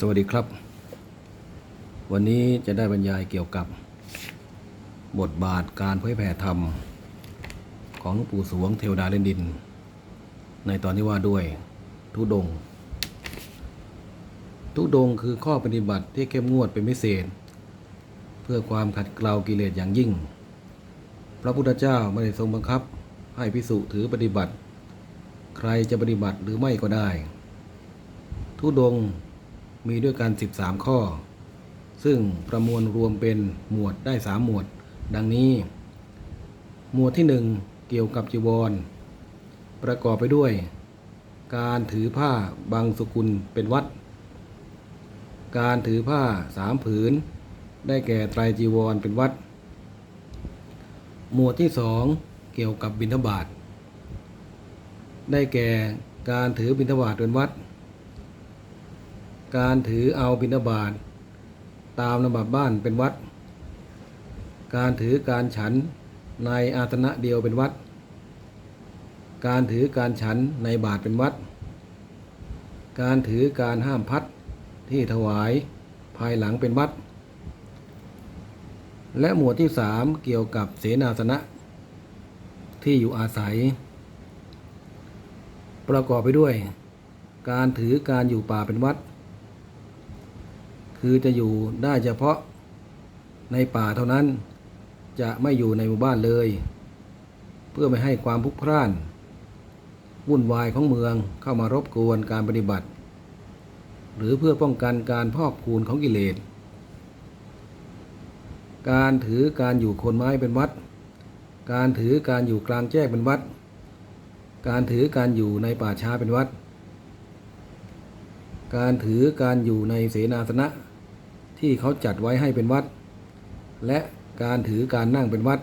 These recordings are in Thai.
สวัสดีครับ วันนี้จะได้บรรยายเกี่ยวกับบทบาทการเผยแผ่ธรรม ของหลวงปู่สวงเทวดาเล่นดิน ในตอนที่ว่าด้วยทุดง ทุดงคือข้อปฏิบัติที่เข้มงวดเป็นพิเศษ เพื่อความขัดเกลากิเลสอย่างยิ่ง พระพุทธเจ้าไม่ได้ทรงบังคับให้พิสุถือปฏิบัติ ใครจะปฏิบัติหรือไม่ก็ได้ ทุดง มีด้วยกัน 13 ข้อ ซึ่งประมวลรวมเป็นหมวดได้ 3 หมวด ดังนี้ หมวดที่ 1 เกี่ยวกับจีวร ประกอบไปด้วย การถือผ้าบางสกุลเป็นวัด การถือผ้าสามผืน ได้แก่ไตรจีวรเป็นวัด หมวดที่สองเกี่ยวกับบิณฑบาตได้แก่การถือบิณฑบาตเป็นวัด การถือเอาบิณฑบาตตามลำดับบ้านเป็นวัด การถือการฉันในอาสนะเดียวเป็นวัด การถือการฉันในบาทเป็นวัด การถือการห้ามพัดที่ถวายภายหลังเป็นวัด และหมวดที่สามเกี่ยวกับเสนาสนะ ที่อยู่อาศัย ประกอบไปด้วย การถือการอยู่ป่าเป็นวัด คือจะอยู่ได้เฉพาะในป่าเท่านั้น จะไม่อยู่ในหมู่บ้านเลย เพื่อไม่ให้ความพลุกพล่าน วุ่นวายของเมืองเข้ามารบกวนการปฏิบัติ หรือเพื่อป้องกันการพอกพูนของกิเลส การถือการอยู่คนไม้เป็นวัด การถือการอยู่กลางแจ้งเป็นวัด การถือการอยู่ในป่าช้าเป็นวัด การถือการอยู่ในเสนาสนะที่เขาจัดไว้ให้เป็นวัด และการถือการนั่งเป็นวัด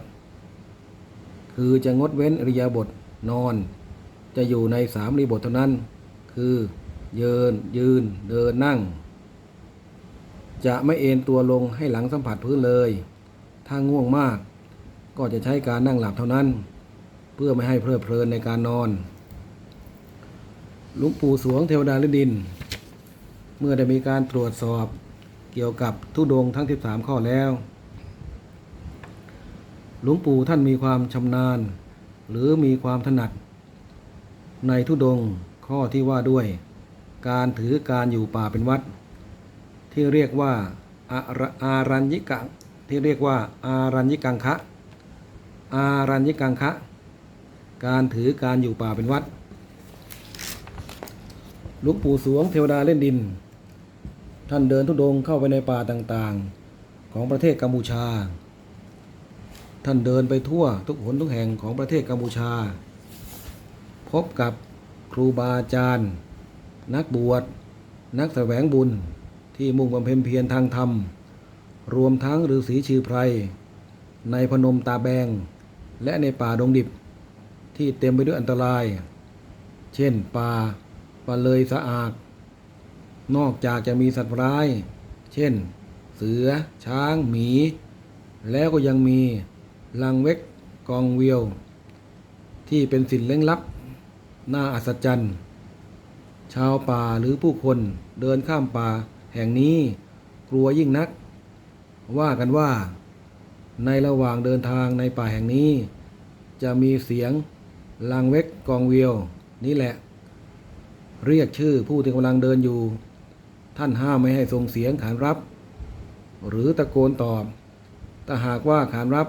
คือจะงดเว้นอริยาบทนอน จะอยู่ในสามอริยบทเท่านั้น คือเยินยืนเดินนั่ง จะไม่เอนตัวลงให้หลังสัมผัสพื้นเลย ถ้าง่วงมาก ก็จะใช้การนั่งหลับเท่านั้น เพื่อไม่ให้เพลิดเพลินในการนอนหลวงปู่สวงเทวดาฤดิน เมื่อได้มีการตรวจสอบเกี่ยวกับทุดงทั้ง 13 ข้อแล้ว หลวงปู่ท่านมีความชำนาญ หรือมีความถนัด ในทุดงข้อที่ว่าด้วย การถือการอยู่ป่าเป็นวัด ที่เรียกว่าอาระอารัญญิกังที่เรียกว่า อารัญญิกังคะ อารัญญิกังคะ การถือการอยู่ป่าเป็นวัด หลวงปู่สวงเทวดาเล่นดิน ท่านเดินทุดงเข้าไปในป่าต่างๆ ของประเทศกัมพูชา ท่านเดินไปทั่วทุกหนทุกแห่งของประเทศกัมพูชา พบกับครูบาอาจารย์ นักบวช นักแสวงบุญที่มุ่งบำเพ็ญเพียรทางธรรม รวมทั้งฤาษีชื่อไพร ในพนมตาแบง และในป่าดงดิบ ที่เต็มไปด้วยอันตราย เช่นป่าปลาเลยสะอาด นอกจากจะมีสัตว์ร้าย เช่น เสือ ช้าง หมี แล้วก็ยังมีลังเวกกองเวียว ที่เป็นสิ่งเล้งลับ น่าอัศจรรย์ ชาวป่าหรือผู้คนเดินข้ามป่าแห่งนี้กลัวยิ่งนัก ว่ากันว่า ในระหว่างเดินทางในป่าแห่งนี้ จะมีเสียงลังเวกกองเวียว นี่แหละ เรียกชื่อผู้ที่กำลังเดินอยู่ ท่านห้ามไม่ให้ส่งเสียงขานรับ หรือตะโกนตอบถ้าหากว่าขานรับ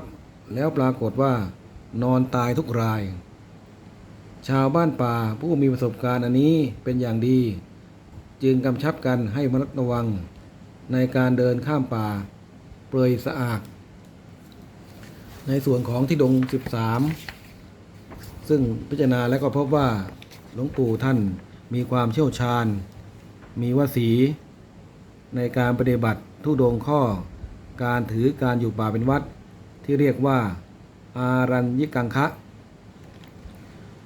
แล้วปรากฏว่า นอนตายทุกราย ชาวบ้านป่าผู้มีประสบการณ์อันนี้เป็นอย่างดี จึงกำชับกันให้ระมัดระวัง ในการเดินข้ามป่า เปรยสะอาดในส่วนของที่ดง 13 ซึ่งพิจารณาแล้วก็พบว่าหลวงปู่ท่านมีความเชี่ยวชาญ มีวสี ในการปฏิบัติทุดงข้อ การถือการอยู่ป่าเป็นวัด ที่เรียกว่า อารัญญิกังคะ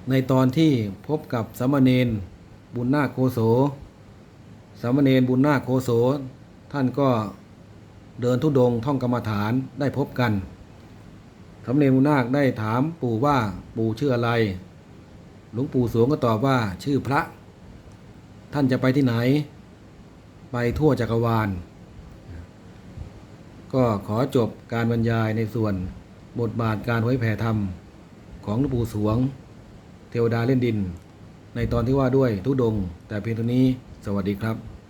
ในตอนที่พบกับสามเณรบุญนาคโกโสสามเณรบุญนาคโกโสท่านก็เดินทุดงท่องกรรมฐานได้พบกันสามเณรบุญนาคได้ถามปู่ว่าปู่ชื่ออะไร หลวงปู่สวงก็ตอบว่าชื่อพระ ท่านจะไปที่ไหน ไปทั่วจักรวาล ก็ขอจบการบรรยายในส่วนบทบาทการเผยแผ่ธรรม ของหลวงปู่สวง เทวดาเล่นดิน ในตอนที่ว่าด้วยทุดง แต่เพียงเท่านี้สวัสดีครับ